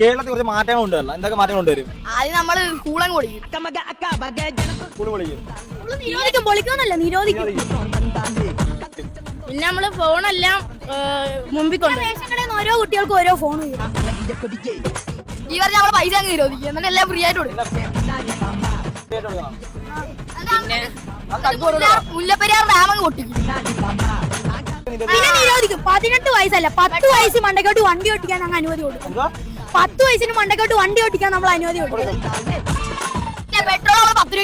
കേരളത്തിൽ കുറച്ച് മാറ്റങ്ങൾ കൊണ്ടുവരണം. എന്തൊക്കെ മാറ്റങ്ങൾ കൊണ്ടുവരും? ആദ്യം നമ്മൾ കൂളം കൊടുക്കും സ്കൂൾ വിളിക്കും നിരോധിക്കും പൊളിക്കുന്നല്ല നിരോധിക്കും. പിന്നെ നമ്മൾ ഫോണെല്ലാം മുമ്പിൽ കൊണ്ട് റേഷൻ കടയിൽ നിന്ന് ഓരോ കുട്ടികൾക്കും ഓരോ ഫോൺ ഈ പറഞ്ഞ നമ്മളെ പൈസ അങ്ങ് നിരോധിക്കും. എന്നിട്ട് എല്ലാം ഫ്രീ ആയിട്ട് കൊടുക്കും. കേട്ടോ കൊടുക്കണം. പിന്നെ അത് തടുപ്പ് കൊടുക്കണം. മുല്ലപ്പെരിയാർ പൊട്ടിക്കും. പിന്നെ നിരോധിക്കും. പതിനെട്ട് വയസ്സല്ല പത്ത് വയസ്സ് മണ്ടക്കോട്ട് വണ്ടി ഓട്ടിക്കാൻ അങ്ങ് അനുമതി കൊടുക്കും. എന്തുവാ? പത്ത് വയസ്സിന് മണ്ടക്കോട്ട് വണ്ടി ഓടിക്കാൻ നമ്മൾ അനുമതി കൊടുക്കും. പെട്രോൾ പത്ത്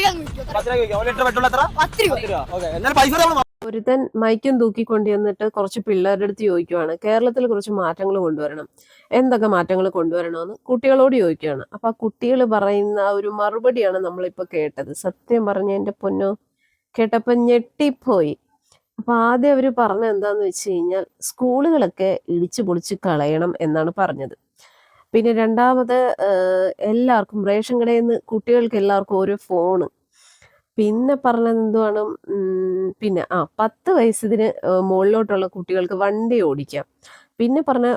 രൂപ. ഒരുത്തൻ മൈക്കും തൂക്കിക്കൊണ്ട് ചെന്നിട്ട് കുറച്ച് പിള്ളേരുടെ അടുത്ത് ചോദിക്കുവാണ്. കേരളത്തിൽ കുറച്ച് മാറ്റങ്ങൾ കൊണ്ടുവരണം. എന്തൊക്കെ മാറ്റങ്ങൾ കൊണ്ടുവരണമെന്ന് കുട്ടികളോട് ചോദിക്കുകയാണ് അപ്പൊ ആ കുട്ടികൾ പറയുന്ന ആ ഒരു മറുപടിയാണ് നമ്മളിപ്പോ കേട്ടത്. സത്യം പറഞ്ഞ എന്റെ പൊന്നോ കേട്ടപ്പോ ഞെട്ടിപ്പോയി. അപ്പൊ ആദ്യം അവർ പറഞ്ഞ എന്താന്ന് വെച്ച് കഴിഞ്ഞാൽ സ്കൂളുകളൊക്കെ ഇടിച്ചു പൊളിച്ച് കളയണം എന്നാണ് പറഞ്ഞത്. പിന്നെ രണ്ടാമത് എല്ലാവർക്കും റേഷൻ കടയിൽ നിന്ന് കുട്ടികൾക്ക് എല്ലാവർക്കും ഓരോ ഫോണ്. പിന്നെ പറഞ്ഞത് എന്തുവാണ്? പിന്നെ ആ പത്ത് വയസ്സിന് മുകളിലോട്ടുള്ള കുട്ടികൾക്ക് വണ്ടി ഓടിക്കാം. പിന്നെ പറഞ്ഞ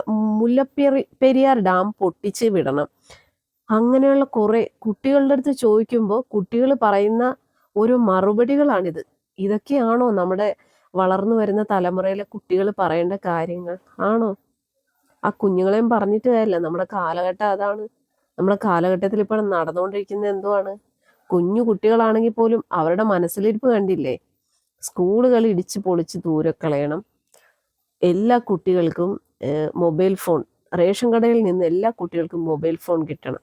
മുല്ലപ്പെരി പെരിയാർ ഡാം പൊട്ടിച്ച് വിടണം. അങ്ങനെയുള്ള കുറെ കുട്ടികളുടെ അടുത്ത് ചോദിക്കുമ്പോൾ കുട്ടികൾ പറയുന്ന ഓരോ മറുപടികളാണിത്. ഇതൊക്കെയാണോ നമ്മുടെ വളർന്നു വരുന്ന തലമുറയിലെ കുട്ടികൾ പറയേണ്ട കാര്യങ്ങൾ? ആണോ? ആ കുഞ്ഞുങ്ങളെയും പറഞ്ഞിട്ട് കാര്യമില്ല. നമ്മുടെ കാലഘട്ടം അതാണ്. നമ്മുടെ കാലഘട്ടത്തിൽ ഇപ്പോൾ നടന്നുകൊണ്ടിരിക്കുന്നത് എന്തുവാണ്? കുഞ്ഞു കുട്ടികളാണെങ്കിൽ പോലും അവരുടെ മനസ്സിലിരിപ്പ് കണ്ടില്ലേ? സ്കൂളുകൾ ഇടിച്ച് പൊളിച്ച് ദൂരെ കളയണം. എല്ലാ കുട്ടികൾക്കും മൊബൈൽ ഫോൺ റേഷൻ കടയിൽ നിന്ന് എല്ലാ കുട്ടികൾക്കും മൊബൈൽ ഫോൺ കിട്ടണം.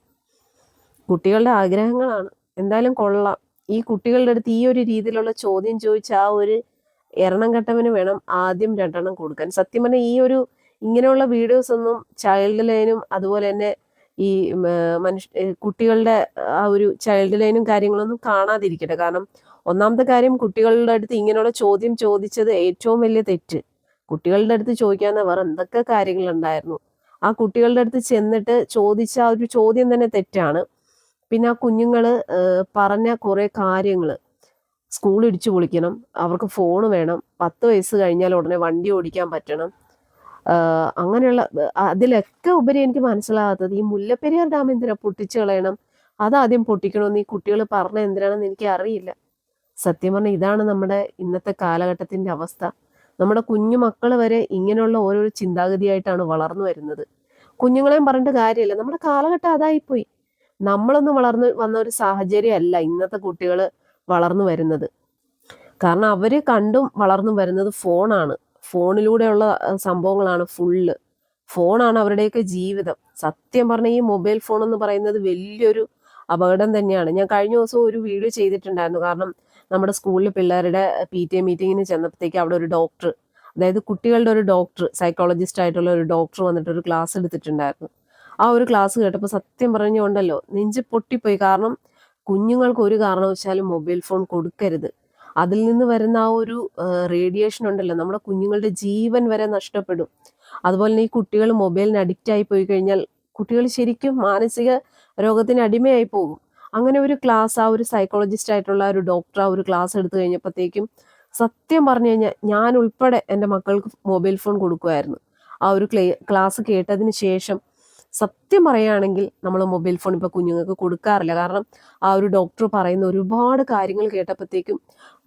കുട്ടികളുടെ ആഗ്രഹങ്ങളാണ്. എന്തായാലും കൊള്ളാം. ഈ കുട്ടികളുടെ അടുത്ത് ഈ ഒരു രീതിയിലുള്ള ചോദ്യം ചോദിച്ച ആ ഒരു എണ്ണം കെട്ടവന് വേണം ആദ്യം രണ്ടെണ്ണം കൊടുക്കാൻ. സത്യം പറഞ്ഞാൽ ഈ ഒരു ഇങ്ങനെയുള്ള വീഡിയോസ് ഒന്നും ചൈൽഡ് ലൈനും അതുപോലെ തന്നെ ഈ മനുഷ്യ കുട്ടികളുടെ ആ ഒരു ചൈൽഡ് ലൈനും കാര്യങ്ങളൊന്നും കാണാതിരിക്കട്ടെ. കാരണം ഒന്നാമത്തെ കാര്യം കുട്ടികളുടെ അടുത്ത് ഇങ്ങനെയുള്ള ചോദ്യം ചോദിച്ചത് ഏറ്റവും വലിയ തെറ്റ്. കുട്ടികളുടെ അടുത്ത് ചോദിക്കാവുന്ന വേറെ എന്തൊക്കെ കാര്യങ്ങളുണ്ടായിരുന്നു? ആ കുട്ടികളുടെ അടുത്ത് ചെന്നിട്ട് ചോദിച്ച ആ ഒരു ചോദ്യം തന്നെ തെറ്റാണ്. പിന്നെ ആ കുഞ്ഞുങ്ങൾ പറഞ്ഞ കുറേ കാര്യങ്ങൾ സ്കൂൾ ഇടിച്ചു പൊളിക്കണം അവർക്ക് ഫോൺ വേണം പത്ത് വയസ്സ് കഴിഞ്ഞാൽ ഉടനെ വണ്ടി ഓടിക്കാൻ പറ്റണം അങ്ങനെയുള്ള അതിലൊക്കെ ഉപരി എനിക്ക് മനസ്സിലാകാത്തത് ഈ മുല്ലപ്പെരിയാർ ഡാം എന്തിനാ പൊട്ടിച്ചു കളയണം? അതാദ്യം പൊട്ടിക്കണമെന്ന് ഈ കുട്ടികൾ പറഞ്ഞ എന്തിനാണെന്ന് എനിക്ക് അറിയില്ല സത്യം പറഞ്ഞാൽ ഇതാണ് നമ്മുടെ ഇന്നത്തെ കാലഘട്ടത്തിന്റെ അവസ്ഥ. നമ്മുടെ കുഞ്ഞു മക്കൾ വരെ ഇങ്ങനെയുള്ള ഓരോ ചിന്താഗതിയായിട്ടാണ് വളർന്നു വരുന്നത്. കുഞ്ഞുങ്ങളെയും പറഞ്ഞിട്ട് കാര്യമില്ല. നമ്മുടെ കാലഘട്ടം അതായിപ്പോയി. നമ്മളൊന്നും വളർന്നു വന്ന ഒരു സാഹചര്യമല്ല ഇന്നത്തെ കുട്ടികൾ വളർന്നു വരുന്നത്. കാരണം അവർ കണ്ടും വളർന്നു വരുന്നത് ഫോണാണ്. ഫോണിലൂടെയുള്ള സംഭവങ്ങളാണ് ഫുള്ള്. ഫോണാണ് അവരുടെയൊക്കെ ജീവിതം. സത്യം പറഞ്ഞ ഈ മൊബൈൽ ഫോൺ എന്ന് പറയുന്നത് വലിയൊരു അപകടം തന്നെയാണ്. ഞാൻ കഴിഞ്ഞ ദിവസം ഒരു വീഡിയോ ചെയ്തിട്ടുണ്ടായിരുന്നു. കാരണം നമ്മുടെ സ്കൂളിൽ പിള്ളേരുടെ പി ടി എ മീറ്റിങ്ങിന് ചെന്നപ്പോഴത്തേക്ക് അവിടെ ഒരു ഡോക്ടർ അതായത് കുട്ടികളുടെ ഒരു ഡോക്ടർ സൈക്കോളജിസ്റ്റ് ആയിട്ടുള്ള ഒരു ഡോക്ടർ വന്നിട്ട് ഒരു ക്ലാസ് എടുത്തിട്ടുണ്ടായിരുന്നു. ആ ഒരു ക്ലാസ് കേട്ടപ്പോൾ സത്യം പറഞ്ഞുകൊണ്ടല്ലോ നെഞ്ച് പൊട്ടിപ്പോയി. കാരണം കുഞ്ഞുങ്ങൾക്ക് ഒരു കാരണവശാലും മൊബൈൽ ഫോൺ കൊടുക്കരുത്. അതിൽ നിന്ന് വരുന്ന ആ ഒരു റേഡിയേഷൻ ഉണ്ടല്ലോ. നമ്മുടെ കുഞ്ഞുങ്ങളുടെ ജീവൻ വരെ നഷ്ടപ്പെടും. അതുപോലെ തന്നെ ഈ കുട്ടികൾ മൊബൈലിന് അഡിക്റ്റ് ആയി പോയി കഴിഞ്ഞാൽ കുട്ടികൾ ശരിക്കും മാനസിക രോഗത്തിന് അടിമയായി പോകും. അങ്ങനെ ഒരു ക്ലാസ് ആ ഒരു സൈക്കോളജിസ്റ്റ് ആയിട്ടുള്ള ഒരു ഡോക്ടർ ആ ഒരു ക്ലാസ് എടുത്തു കഴിഞ്ഞപ്പോഴത്തേക്കും സത്യം പറഞ്ഞു കഴിഞ്ഞാൽ ഞാൻ ഉൾപ്പെടെ എന്റെ മക്കൾക്ക് മൊബൈൽ ഫോൺ കൊടുക്കുമായിരുന്നു ആ ഒരു ക്ലേ ക്ലാസ് കേട്ടതിന് ശേഷം സത്യം പറയുകയാണെങ്കിൽ നമ്മൾ മൊബൈൽ ഫോൺ ഇപ്പോൾ കുഞ്ഞുങ്ങൾക്ക് കൊടുക്കാറില്ല. കാരണം ആ ഒരു ഡോക്ടർ പറയുന്ന ഒരുപാട് കാര്യങ്ങൾ കേട്ടപ്പോഴത്തേക്കും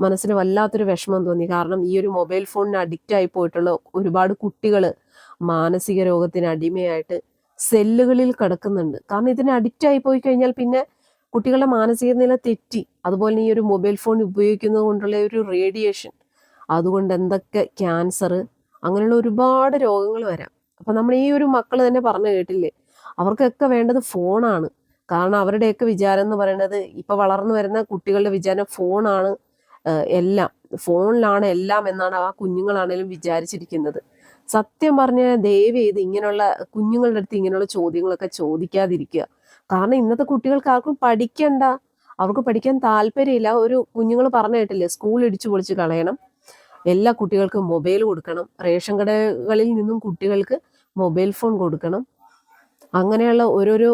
മനസ്സിന് വല്ലാത്തൊരു വിഷമം തോന്നി. കാരണം ഈ ഒരു മൊബൈൽ ഫോണിന് അഡിക്റ്റ് ആയി പോയിട്ടുള്ള ഒരുപാട് കുട്ടികൾ മാനസിക രോഗത്തിന് അടിമയായിട്ട് സെല്ലുകളിൽ കിടക്കുന്നുണ്ട്. കാരണം ഇതിന് അഡിക്റ്റ് ആയി പോയി കഴിഞ്ഞാൽ പിന്നെ കുട്ടികളുടെ മാനസിക നില തെറ്റി. അതുപോലെ ഈ ഒരു മൊബൈൽ ഫോൺ ഉപയോഗിക്കുന്നത് കൊണ്ടുള്ള ഒരു റേഡിയേഷൻ അതുകൊണ്ട് എന്തൊക്കെ ക്യാൻസർ അങ്ങനെയുള്ള ഒരുപാട് രോഗങ്ങൾ വരാം. അപ്പൊ നമ്മൾ ഈ ഒരു മക്കൾ തന്നെ പറഞ്ഞു കേട്ടില്ലേ? അവർക്കൊക്കെ വേണ്ടത് ഫോണാണ്. കാരണം അവരുടെയൊക്കെ വിചാരം എന്ന് പറയുന്നത് ഇപ്പൊ വളർന്നു വരുന്ന കുട്ടികളുടെ വിചാരം ഫോണാണ് എല്ലാം. ഫോണിലാണ് എല്ലാം എന്നാണ് ആ കുഞ്ഞുങ്ങളാണേലും വിചാരിച്ചിരിക്കുന്നത്. സത്യം പറഞ്ഞാൽ ദയവ് ചെയ്ത് ഇങ്ങനെയുള്ള കുഞ്ഞുങ്ങളുടെ അടുത്ത് ഇങ്ങനെയുള്ള ചോദ്യങ്ങളൊക്കെ ചോദിക്കാതിരിക്കുക. കാരണം ഇന്നത്തെ കുട്ടികൾക്ക് ആർക്കും പഠിക്കണ്ട. അവർക്ക് പഠിക്കാൻ താല്പര്യമില്ല. ഒരു കുഞ്ഞുങ്ങൾ പറഞ്ഞു കേട്ടില്ലേ? സ്കൂൾ ഇടിച്ചു പൊളിച്ച് കളയണം. എല്ലാ കുട്ടികൾക്കും മൊബൈൽ കൊടുക്കണം. റേഷൻ കടകളിൽ നിന്നും കുട്ടികൾക്ക് മൊബൈൽ ഫോൺ കൊടുക്കണം. അങ്ങനെയുള്ള ഓരോരോ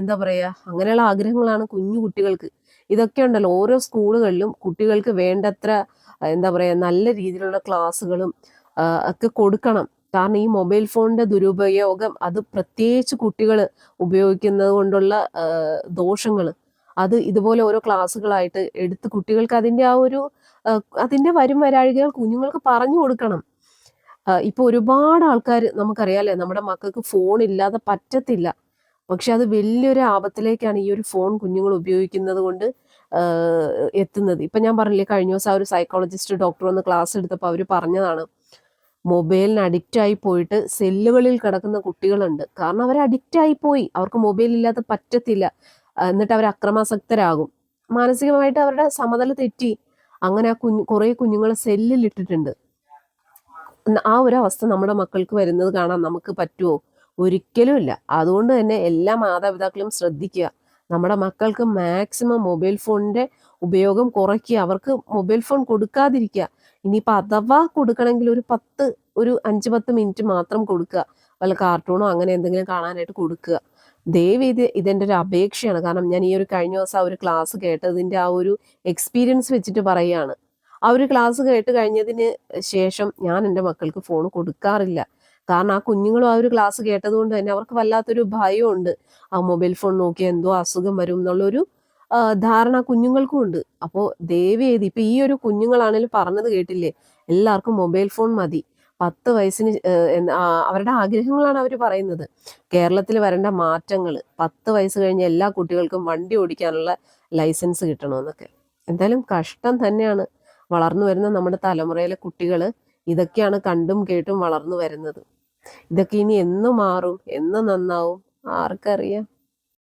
എന്താ പറയുക അങ്ങനെയുള്ള ആഗ്രഹങ്ങളാണ് കുഞ്ഞു കുട്ടികൾക്ക്. ഇതൊക്കെ ഉണ്ടല്ലോ ഓരോ സ്കൂളുകളിലും കുട്ടികൾക്ക് വേണ്ടത്ര എന്താ പറയുക നല്ല രീതിയിലുള്ള ക്ലാസ്സുകളും ഒക്കെ കൊടുക്കണം. കാരണം ഈ മൊബൈൽ ഫോണിന്റെ ദുരുപയോഗം അത് പ്രത്യേകിച്ച് കുട്ടികൾ ഉപയോഗിക്കുന്നത് കൊണ്ടുള്ള ദോഷങ്ങൾ അത് ഇതുപോലെ ഓരോ ക്ലാസ്സുകളായിട്ട് എടുത്ത് കുട്ടികൾക്ക് അതിന്റെ ആ ഒരു അതിന്റെ വരും വരാഴികൾ കുഞ്ഞുങ്ങൾക്ക് പറഞ്ഞു കൊടുക്കണം. ഇപ്പോൾ ഇപ്പൊ ഒരുപാട് ആൾക്കാർ നമുക്കറിയാലേ നമ്മുടെ മക്കൾക്ക് ഫോൺ ഇല്ലാതെ പറ്റത്തില്ല. പക്ഷെ അത് വലിയൊരു ആപത്തിലേക്കാണ് ഈ ഒരു ഫോൺ കുഞ്ഞുങ്ങൾ ഉപയോഗിക്കുന്നത് കൊണ്ട് എത്തുന്നത്. ഇപ്പൊ ഞാൻ പറഞ്ഞില്ലേ കഴിഞ്ഞ ദിവസം ആ ഒരു സൈക്കോളജിസ്റ്റ് ഡോക്ടർ വന്ന് ക്ലാസ് എടുത്തപ്പോൾ അവർ പറഞ്ഞതാണ് മൊബൈലിന് അഡിക്റ്റ് ആയി പോയിട്ട് സെല്ലുകളിൽ കിടക്കുന്ന കുട്ടികളുണ്ട്. കാരണം അവർ അഡിക്റ്റ് ആയി പോയി. അവർക്ക് മൊബൈൽ ഇല്ലാതെ പറ്റത്തില്ല. എന്നിട്ട് അവർ അക്രമാസക്തരാകും. മാനസികമായിട്ട് അവരുടെ സമതല തെറ്റി. അങ്ങനെ ആ കുഞ്ഞു കുറേ കുഞ്ഞുങ്ങൾ സെല്ലിൽ ഇട്ടിട്ടുണ്ട് ആ ഒരു അവസ്ഥ നമ്മുടെ മക്കൾക്ക് വരുന്നത് കാണാൻ നമുക്ക് പറ്റുമോ? ഒരിക്കലും ഇല്ല. അതുകൊണ്ട് തന്നെ എല്ലാ മാതാപിതാക്കളും ശ്രദ്ധിക്കുക. നമ്മുടെ മക്കൾക്ക് മാക്സിമം മൊബൈൽ ഫോണിന്റെ ഉപയോഗം കുറയ്ക്കുക. അവർക്ക് മൊബൈൽ ഫോൺ കൊടുക്കാതിരിക്കുക. ഇനിയിപ്പോൾ അഥവാ കൊടുക്കണമെങ്കിൽ ഒരു പത്ത് ഒരു അഞ്ച് പത്ത് മിനിറ്റ് മാത്രം കൊടുക്കുക. വല്ല കാർട്ടൂണോ അങ്ങനെ എന്തെങ്കിലും കാണാനായിട്ട് കൊടുക്കുക. ദയവ് ഇത് ഇതെന്റെ ഒരു അപേക്ഷയാണ്. കാരണം ഞാൻ ഈ ഒരു കഴിഞ്ഞ ദിവസം ആ ഒരു ക്ലാസ് കേട്ടതിന്റെ ആ ഒരു എക്സ്പീരിയൻസ് വെച്ചിട്ട് പറയുകയാണ്. ആ ഒരു ക്ലാസ് കേട്ട് കഴിഞ്ഞതിന് ശേഷം ഞാൻ എന്റെ മക്കൾക്ക് ഫോൺ കൊടുക്കാറില്ല. കാരണം ആ കുഞ്ഞുങ്ങളും ആ ഒരു ക്ലാസ് കേട്ടതുകൊണ്ട് തന്നെ അവർക്ക് വല്ലാത്തൊരു ഭയമുണ്ട്. ആ മൊബൈൽ ഫോൺ നോക്കി എന്തോ അസുഖം വരും എന്നുള്ളൊരു ധാരണ കുഞ്ഞുങ്ങൾക്കും ഉണ്ട്. അപ്പോൾ ദയവ് ചെയ്ത് ഇപ്പം ഈ ഒരു കുഞ്ഞുങ്ങളാണെങ്കിലും പറഞ്ഞത് കേട്ടില്ലേ? എല്ലാവർക്കും മൊബൈൽ ഫോൺ മതി. പത്ത് വയസ്സിന് അവരുടെ ആഗ്രഹങ്ങളാണ് അവർ പറയുന്നത്. കേരളത്തിൽ വരേണ്ട മാറ്റങ്ങൾ പത്ത് വയസ്സ് കഴിഞ്ഞ എല്ലാ കുട്ടികൾക്കും വണ്ടി ഓടിക്കാനുള്ള ലൈസൻസ് കിട്ടണമെന്നൊക്കെ. എന്തായാലും കഷ്ടം തന്നെയാണ് വളർന്നു വരുന്ന നമ്മുടെ തലമുറയിലെ കുട്ടികൾ ഇതൊക്കെയാണ് കണ്ടും കേട്ടും വളർന്നു വരുന്നത്. ഇതൊക്കെ ഇനി എന്ന് മാറും എന്ന് നന്നാവും ആർക്കറിയാം.